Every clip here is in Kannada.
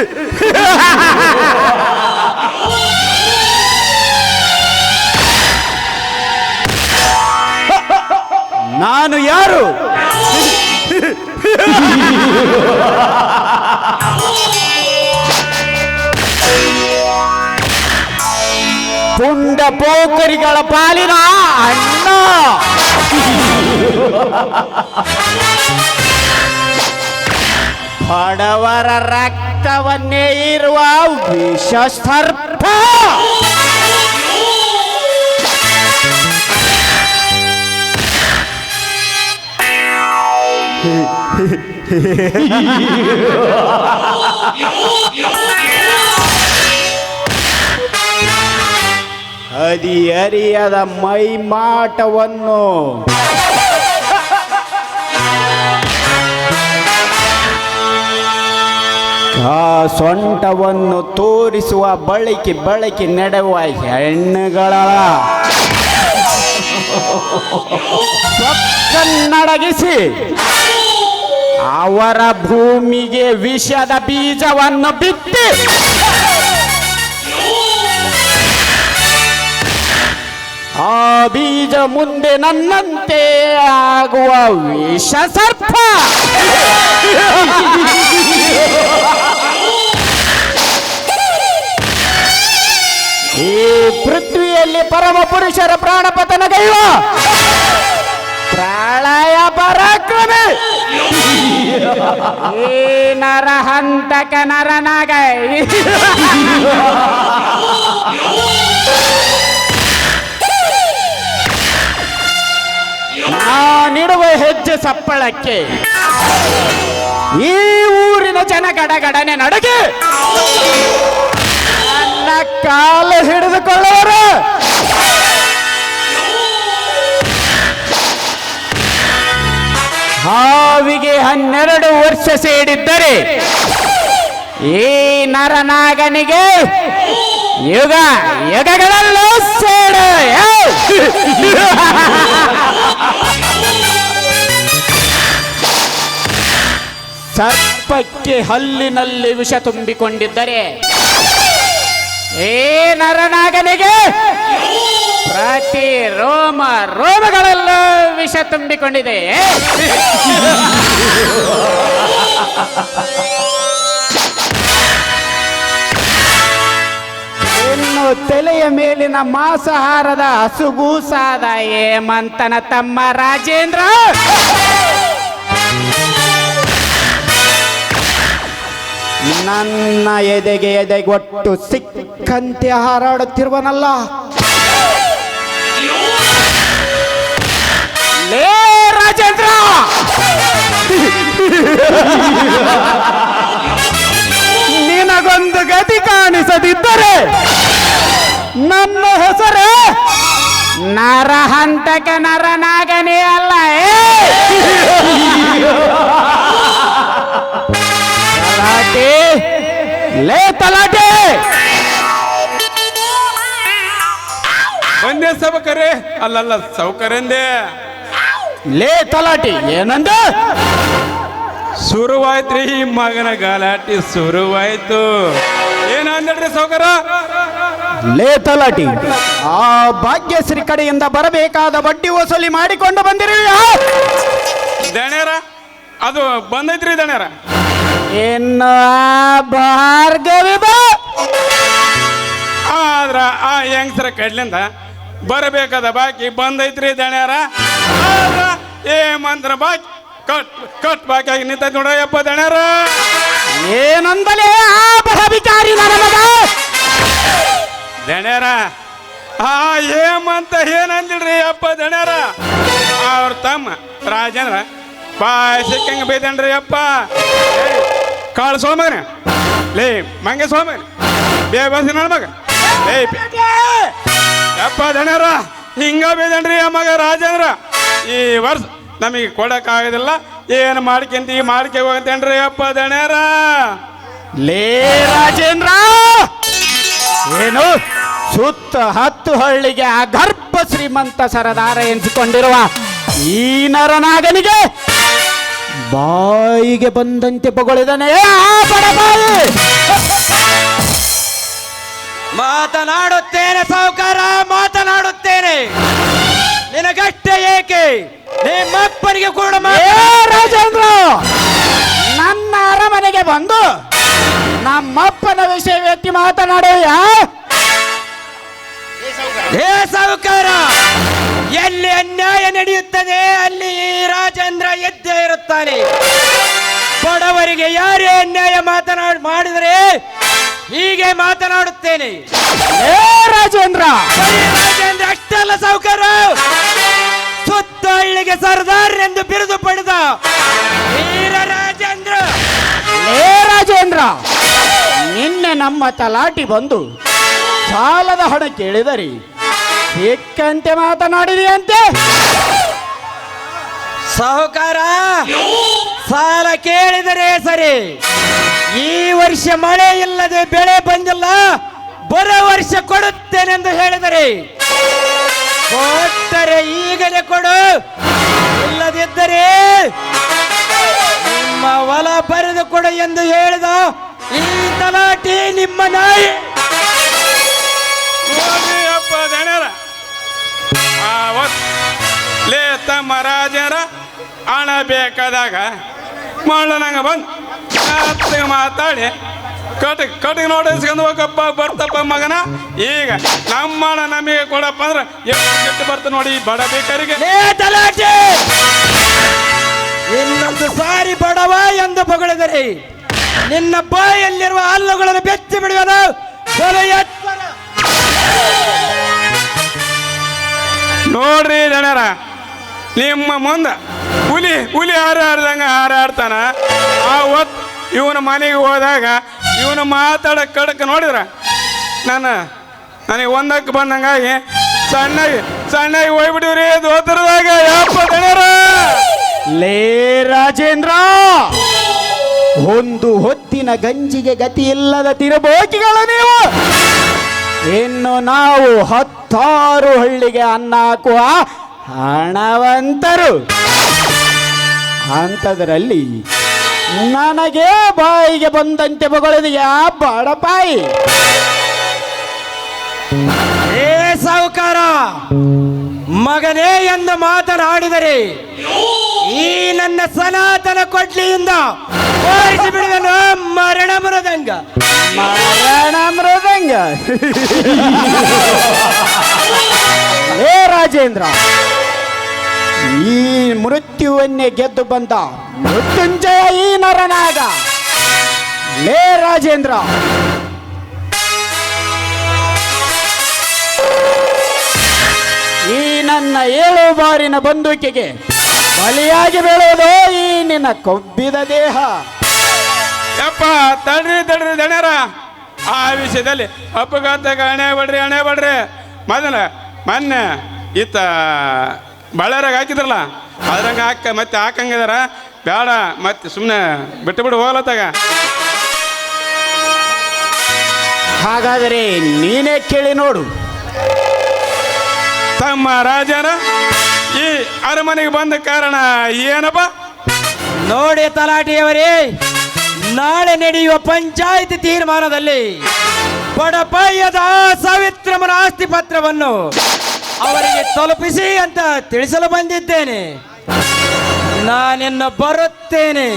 ನಾನು ಯಾರು? ಪುಂಡ ಪೋಕರಿಗಳ ಪಾಲಿನ ಅಣ್ಣ. ಬಡವರ ರಕ್ತವನ್ನೇ ಇರುವ ವಿಷಸ್ತರ್ಪ ಹದಿಹರಿಯದ ಮೈಮಾಟವನ್ನು ಆ ಸೊಂಟವನ್ನು ತೋರಿಸುವ ಬಳಕೆ ಬಳಕೆ ನಡೆಯುವ ಹೆಣ್ಣುಗಳ. ನಡಗಿಸಿ ಅವರ ಭೂಮಿಗೆ ವಿಷದ ಬೀಜವನ್ನು ಬಿತ್ತಿ. ಆ ಬೀಜ ಮುಂದೆ ನನ್ನಂತೆ ಆಗುವ ವಿಷ ಸರ್ಪ ಈ ಪೃಥ್ವಿಯಲ್ಲಿ ಪರಮ ಪುರುಷರ ಪ್ರಾಣ ಪತನಗೈವ. ಪ್ರಳಯ ಪರಾಕ್ರಮಿ. ಈ ನರಹಂತಕ ಆ ನಾನಿಡುವ ಹೆಜ್ಜೆ ಸಪ್ಪಳಕ್ಕೆ. ಈ ಊರಿನ ಜನ ಗಡಗಡನೆ ನಡಗೆ. ಕಾಲು ಹಿಡಿದುಕೊಳ್ಳುವರು. ಹಾವಿಗೆ ಹನ್ನೆರಡು ವರ್ಷ ಸೇಡಿದ್ದರೆ ಈ ನರನಾಗನಿಗೆ ಯುಗ ಯುಗಗಳಲ್ಲೂ ಸೇಡು ಸರ್ಪಕ್ಕೆ ಹಲ್ಲಿನಲ್ಲಿ ವಿಷ ತುಂಬಿಕೊಂಡಿದ್ದರೆ ಏ ನರನಾಗನಿಗೆ ಪ್ರತಿ ರೋಮ ರೋಮಗಳಲ್ಲೂ ವಿಷ ತುಂಬಿಕೊಂಡಿದೆ. ಇನ್ನು ತಲೆಯ ಮೇಲಿನ ಮಾಂಸಾಹಾರದ ಹಸುಗೂಸಾದ ಹೇಮಂತನ ತಮ್ಮ ರಾಜೇಂದ್ರ. ನನ್ನ ಎದೆಗೆ ಎದೆಗೊಟ್ಟು ಸಿಕ್ಕಂತೆ ಹಾರಾಡುತ್ತಿರುವನಲ್ಲ. ಲೇ ರಾಜೇಂದ್ರ! ನಿನಗೊಂದು ಗತಿ ಕಾಣಿಸದಿದ್ದರೆ ನನ್ನ ಹೆಸರೇ ನರಹಂತಕ ನರನಾಗನೇ ಅಲ್ಲ, ಏ! ಲೇ ತಲಾಟೆ! ಬಂದೆ ಸಬಕರೆ ಅಲ್ಲಲ್ಲ ಸೌಕರ್ಯಂದೆ ಲೇ ತಲಾಟಿ ಏನಂದ? ಶುರುವಾಯ್ತ್ರಿ ಈ ಮಗನ ಗಲಾಟಿ ಶುರುವಾಯ್ತು. ಏನಂದ್ರಿ ಸೌಕರ ಲೇ ತಲಾಟಿ ಆ ಭಾಗ್ಯಶ್ರೀ ಕಡೆಯಿಂದ ಬರಬೇಕಾದ ಬಡ್ಡಿ ವಸೂಲಿ ಮಾಡಿಕೊಂಡು ಬಂದಿರಿ. ದಣ್ಯರ ಅದು ಬಂದೈತ್ರಿ ದಣ್ಯಾರ ಇನ್ನು ಭಾರ್ಗವಿ ಆದ್ರ ಆ ಹೆಂಗ್ಸರ ಕಡ್ಲಿಂದ ಬರಬೇಕಾದ ಬಾಕಿ ಬಂದೈತ್ರಿ ದಣ್ಯಾರ. ಏ ಮಂತ್ರ ಬಾಕಿ ಕಟ್ ಕಟ್ ಬಾಕಿ ಆಗಿ ನಿಂತೈತಿ ನೋಡಯ್ಯಪ್ಪ ದಣ್ಯಾರ. ಏನಂದಲೇ ಆ ಮಗ ದಣ್ಯಾರ ಆ ಏಮಂತ ಏನಂದಿಡ್ರಿ ಅಪ್ಪ ದಣ್ಯಾರ? ಅವ್ರ ತಮ್ಮ ರಾಜೇಂದ್ರ ಬಾಯ್ ಸಿಕ್ಕಂಗ ಬೈದಣ್ರಿ ಅಪ್ಪ ಕಾಳು ಸೋಮಗನ ಲೇ, ಮಂಗೆ ಸೋಮಗನ ಬೇ ಬಸ್ ನನ್ನ ಮಗ. ಲೇ ಅಪ್ಪ ದಣ್ಯಾರ ಹಿಂಗ ಬೇದಣ್ರಿ ಆ ಮಗ ರಾಜೇಂದ್ರ. ಈ ವರ್ಷ ನಮಗೆ ಕೊಡಕ್ಕಾಗೋದಿಲ್ಲ. ಏನು ಮಾಡ್ಕೊಂತ ಈ ಮಾಡ್ಕೆ ಹೋಗಂತೇನ್ರಿ ಅಪ್ಪ ದಣ್ಯರ ಲೇ, ರಾಜೇಂದ್ರ. ಏನು ಸುತ್ತ ಹತ್ತು ಹಳ್ಳಿಗೆ ಆ ಗರ್ಭ ಶ್ರೀಮಂತ ಸರದಾರ ಎನಿಸಿಕೊಂಡಿರುವ ಈ ನರನಾಗನಿಗೆ ಬಾಯಿಗೆ ಬಂದಂತೆ ಬೊಗಳಿದನೆ. ಮಾತನಾಡುತ್ತೇನೆ ಸಾವುಕಾರ ಮಾತನಾಡುತ್ತೇನೆ. ನಿನಗಷ್ಟೇ ಏಕೆ? ನಿಮ್ಮಪ್ಪನಿಗೆ ಕೂಡ ರಾಜೇಂದ್ರ! ನನ್ನ ಅರಮನೆಗೆ ಬಂದು ನಮ್ಮಪ್ಪನ ವಿಷಯ ವ್ಯಕ್ತಿ ಮಾತನಾಡುವ ಸಾವುಕಾರ ಎಲ್ಲಿ ಅನ್ಯಾಯ ನಡೆಯುತ್ತದೆ ಅಲ್ಲಿ ಈ ಇರುತ್ತಾನೆ ಬಡವರಿಗೆ ಯಾರೇ ಅನ್ಯಾಯ ಮಾತನಾಡ ಮಾಡಿದರೆ ಹೀಗೆ ಮಾತನಾಡುತ್ತೇನೆ. ಏ ರಾಜೇಂದ್ರ! ರಾಜೇಂದ್ರ ಅಷ್ಟೆಲ್ಲ ಸಾವುಕಾರ! ಸುತ್ತ ಹಳ್ಳಿಗೆ ಸರ್ದಾರ್ ಎಂದು ಬಿರುದು ಪಡೆದ ವೀರ ರಾಜೇಂದ್ರ. ಏ ರಾಜೇಂದ್ರ! ನಿನ್ನೆ ನಮ್ಮ ತಲಾಟಿ ಬಂದು ಸಾಲದ ಹಣ ಕೇಳಿದರಿ ಸಿಕ್ಕಂತೆ ಮಾತನಾಡಿದೆಯಂತೆ ಸಾಹುಕಾರ ಕೇಳಿದರೆ ಸರಿ. ಈ ವರ್ಷ ಮಳೆ ಇಲ್ಲದೆ ಬೆಳೆ ಬಂದಿಲ್ಲ, ಬರೋ ವರ್ಷ ಕೊಡುತ್ತೇನೆಂದು ಹೇಳಿದರೆ. ಕೊಟ್ಟರೆ ಈಗಲೇ ಕೊಡು. ಇಲ್ಲದಿದ್ದರೆ ನಿಮ್ಮ ಹೊಲ ಬರೆದು ಕೊಡು ಎಂದು ಹೇಳಿದ ಈ ತಲಾಟಿ ನಿಮ್ಮ ನಾಯಿ. ಲೇ ತಮ್ಮ ರಾಜರ ಹಣ ಬೇಕಾದಾಗ ನಂಗೆ ಬಂದು ಮಾತಾಡಿ. ಕಟಕ್ ಕಟಕ್ ನೋಡಿಸ್ಕೊಂಡು ಹೋಗಪ್ಪ ಬರ್ತಪ್ಪ ಮಗನ. ಈಗ ನಮ್ಮ ನಮಗೆ ಕೊಡಪ್ಪ ಅಂದ್ರೆ ಎಷ್ಟು ಬರ್ತ ನೋಡಿ ಬಡ ಬೇಕರಿಗೆ. ಇನ್ನೊಂದು ಸಾರಿ ಬಡವ ಎಂದು ಬಗಳಿದರೆ ನಿನ್ನ ಬಾಯಲ್ಲಿರುವ ಹಲ್ಲುಗಳನ್ನು ಬೆಚ್ಚಿ ಬಿಡುವುದು. ನೋಡ್ರಿ ಜನರ ನಿಮ್ಮ ಮುಂದೆ ಹುಲಿ ಹುಲಿ ಹಾರಾಡ್ದಂಗ ಹಾರಾಡ್ತಾನ. ಆ ಹೊತ್ತು ಇವನ ಮನೆಗೆ ಹೋದಾಗ ಇವನು ಮಾತಾಡ ಕಡಕ್ ನೋಡಿದ್ರ? ನಾನು ನನಗೆ ಒಂದಕ್ಕೆ ಬಂದಂಗಾಗಿ ಸಣ್ಣಗೆ ಸಣ್ಣಗೆ ಹೋಗ್ಬಿಟ್ಟಿವ್ರಿ ದೋತ್ರದಾಗ. ಯಪ್ಪ ಲೇ ರಾಜೇಂದ್ರ, ಒಂದು ಹೊತ್ತಿನ ಗಂಜಿಗೆ ಗತಿ ಇಲ್ಲದ ತಿರುಬೋಕಿಗಳು ನೀವು. ಇನ್ನು ನಾವು ಹತ್ತಾರು ಹಳ್ಳಿಗೆ ಅನ್ನ ಹಾಕುವ ಹಣವಂತರು. ಅಂಥದ್ರಲ್ಲಿ ನನಗೆ ಬಾಯಿಗೆ ಬಂದಂತೆ ಮಗಳಿದೆ ಯಾ ಬಾಡಪಾಯಿ ಏ ಸಾಹುಕಾರ ಮಗನೇ ಎಂದು ಮಾತನಾಡಿದರೆ ಈ ನನ್ನ ಸನಾತನ ಕೊಡ್ಲಿಯಿಂದ ಬಿಡುವನು ಮರಣ ಮೃದಂಗ. ಮರಣ ಮೃದಂಗ. ಏ ರಾಜೇಂದ್ರ ಈ ಮೃತ್ಯುವನ್ನೇ ಗೆದ್ದು ಬಂದ ಮೃತ್ಯುಂಜಯ ಈ ನರನಾಗ. ಲೇ ರಾಜೇಂದ್ರ. ಈ ನನ್ನ ಏಳು ಬಾರಿನ ಬಂದೂಕಿಗೆ ಬಲಿಯಾಗಿ ಬೀಳುವುದು ಈ ನಿನ್ನ ಕೊಬ್ಬಿದ ದೇಹ. ಯಪ್ಪ, ತಡ್ರಿ ತಡ್ರಿ ದಣರ ಆ ವಿಷಯದಲ್ಲಿ ಅಪಘಾತಕ್ಕೆ ಹಣೆ ಬಡ್ರಿ ಹಣೆ ಬಡ್ರಿ ಮೊದಲ, ಮೊನ್ನೆ ಈತ ಬಳ್ಳಾರಾಗ ಹಾಕಿದ್ರಲ್ಲ? ಅದ್ರಂಗೆ ಹಾಕ ಮತ್ತೆ ಹಾಕಂಗಿದಾರ? ಬೇಡ ಮತ್ತೆ ಸುಮ್ಮನೆ ಬಿಟ್ಟು ಬಿಡು ಹೋಗ್ಲತ್ತಾಗ ಹಾಗಾದರೆ ನೀನೇ ಕೇಳಿ ನೋಡು. ತಮ್ಮ ರಾಜನ ಈ ಅರಮನೆಗೆ ಬಂದ ಕಾರಣ ಏನಪ್ಪ? ನೋಡಿ ತಲಾಟಿಯವರೇ ನಾಳೆ ನಡೆಯುವ ಪಂಚಾಯಿತಿ ತೀರ್ಮಾನದಲ್ಲಿ ಬಡಪಾಯದ ಸಾವಿತ್ರಮನ ಆಸ್ತಿ ಪತ್ರವನ್ನು ಅವರಿಗೆ ತಲುಪಿಸಿ ಅಂತ ತಿಳಿಸಲು ಬಂದಿದ್ದೇನೆ. ನಾನಿನ್ನು ಬರುತ್ತೇನೆ.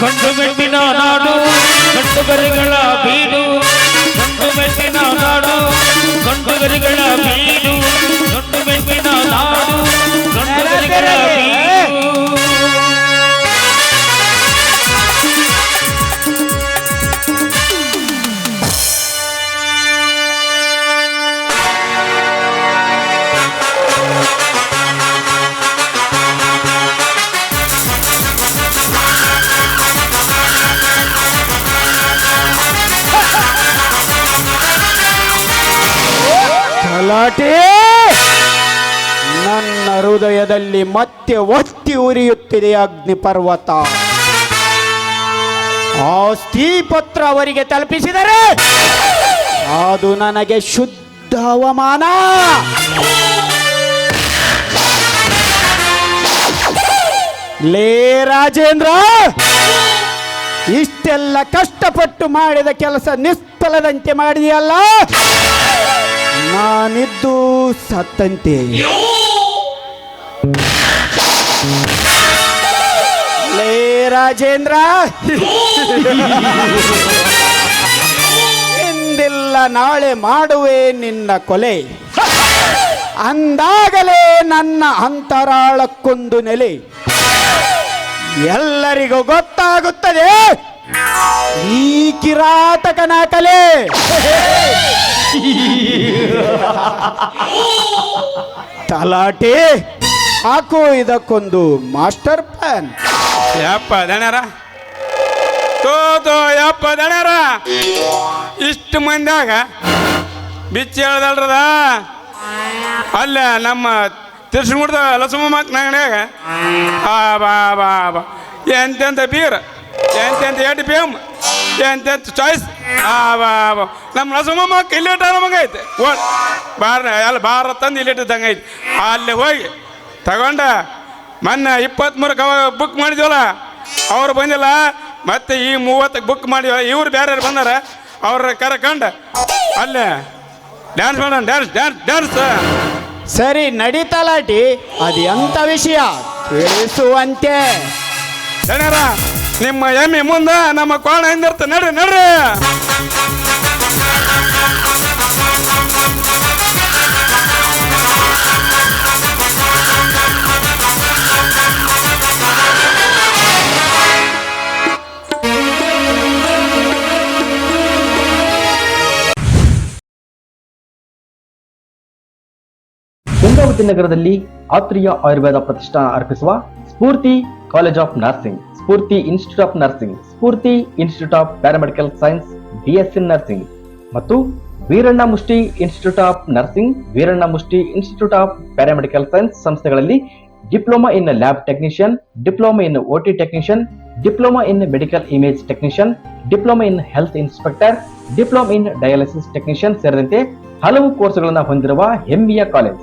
ಕಂಡು ಮೆಟ್ಟಿನ ನಾಡು ಕಂಡು ಬರಿಗಳ ಬೀಡು ಕಂಡು ಮೆಟ್ಟಿನ ನಾಡು ಕಂಡು ಗರಿಗಳ ಬೀಡು. ಹೃದಯದಲ್ಲಿ ಮತ್ತೆ ಒತ್ತಿ ಉರಿಯುತ್ತಿದೆ ಅಗ್ನಿ ಪರ್ವತ. ಆಸ್ತಿ ಪತ್ರ ಅವರಿಗೆ ತಲುಪಿಸಿದರೆ ಅದು ನನಗೆ ಶುದ್ಧ ಅವಮಾನ ಲೇ ರಾಜೇಂದ್ರ, ಇಷ್ಟೆಲ್ಲ ಕಷ್ಟಪಟ್ಟು ಮಾಡಿದ ಕೆಲಸ ನಿಷ್ಫಲದಂತೆ ಮಾಡಿದೆಯಲ್ಲ? ನಾನಿದ್ದು ಸತ್ತಂತೆ. ರಾಜೇಂದ್ರ? ಎಂದಿಲ್ಲ ನಾಳೆ ಮಾಡುವೆ ನಿನ್ನ ಕೊಲೆ. ಅಂದಾಗಲೇ ನನ್ನ ಅಂತರಾಳಕ್ಕೊಂದು ನೆಲೆ. ಎಲ್ಲರಿಗೂ ಗೊತ್ತಾಗುತ್ತದೆ. ಈ ಕಿರಾತಕನ ಕಲೆ. ತಲಾಟೆ. ಹಾಕು ಇದಕ್ಕೊಂದು ಮಾಸ್ಟರ್ ಪ್ಲಾನ್. ಯಪ್ಪ ದಣ್ಯರ ತೋ ತೋ, ಯಪ್ಪ ದಣ್ಯರ ಇಷ್ಟು ಮಂದ್ಯಾಗ ಬಿಚ್ಚಿ ಹೇಳ್ದಲ್ರದ? ಅಲ್ಲ, ನಮ್ಮ ತಿರ್ಸ್ಗುಡ್ದ ಲಸಮ ಮಕ್ನಾಗ ಆ ಬಾ ಬಾ ಬಾ ಎಂತೆಂತ ಬೀರ್ ಎಂತೆಂತ ಎಡ್ ಪಿ ಎಂ ಎಂತೆಂತ ಚಾಯ್ಸ್ ಆ ಬಾ ಬಾ. ನಮ್ಮ ಲಸಮ ಮಕ್ಕ ಇಲ್ಲಿ ನಮಗೆ ಐತೆ ಓ ಬಾರ ಅಲ್ಲಿ ಬಾರ ತಂದು ಇಲ್ಲಿ ಇಟ್ಟಿದ್ದಂಗೆ ಐತೆ ಅಲ್ಲಿ ಹೋಗಿ ತಗೊಂಡ ಮೊನ್ನೆ ಇಪ್ಪತ್ತ್ಮೂರಕ್ಕೆ ಅವಾಗ ಬುಕ್ ಮಾಡಿದ್ವಲ್ಲ ಅವ್ರು ಬಂದಿಲ್ಲ. ಮತ್ತೆ ಈ ಮೂವತ್ತಕ್ಕೆ ಬುಕ್ ಮಾಡಿ ಇವ್ರು ಬೇರೆ ಬಂದಾರ ಅವ್ರ ಕರ್ಕೊಂಡು. ಅಲ್ಲೇ ಡ್ಯಾನ್ಸ್ ಮಾಡೋಣ ಡ್ಯಾನ್ಸ್ ಡ್ಯಾನ್ಸ್ ಡ್ಯಾನ್ಸ್ ಸರಿ ನಡೀತಲಾಟಿ ಅದು ಎಂತ ವಿಷಯ? ತಿಳಿಸುವಂತೆ. ನಿಮ್ಮ ಎಮ್ಮೆ ಮುಂದ ನಮ್ಮ ಕೋಣ ಹಿಂದಿರ್ತ ನಡ್ರಿ ನಡ್ರಿ. ಗಂಗಾವತಿ ನಗರದಲ್ಲಿ ಆತ್ರಿಯ ಆಯುರ್ವೇದ ಪ್ರತಿಷ್ಠಾನ ಅರ್ಪಿಸುವ Spoorthi college of nursing, Spoorthi institute of nursing, Spoorthi institute of paramedical science BSc nursing ಮತ್ತು Veeranna Mushti institute of nursing, Veeranna Mushti institute of paramedical science ಸಂಸ್ಥೆಗಳಲ್ಲಿ diploma in lab technician, diploma in OT technician, diploma in medical image technician, diploma in health inspector, diploma in dialysis technician ಸೇರಿದಂತೆ ಹಲವು ಕೋರ್ಸ್ಗಳನ್ನು ಹೊಂದಿರುವ ಹೆಮ್ಮೆಯ ಕಾಲೇಜ್.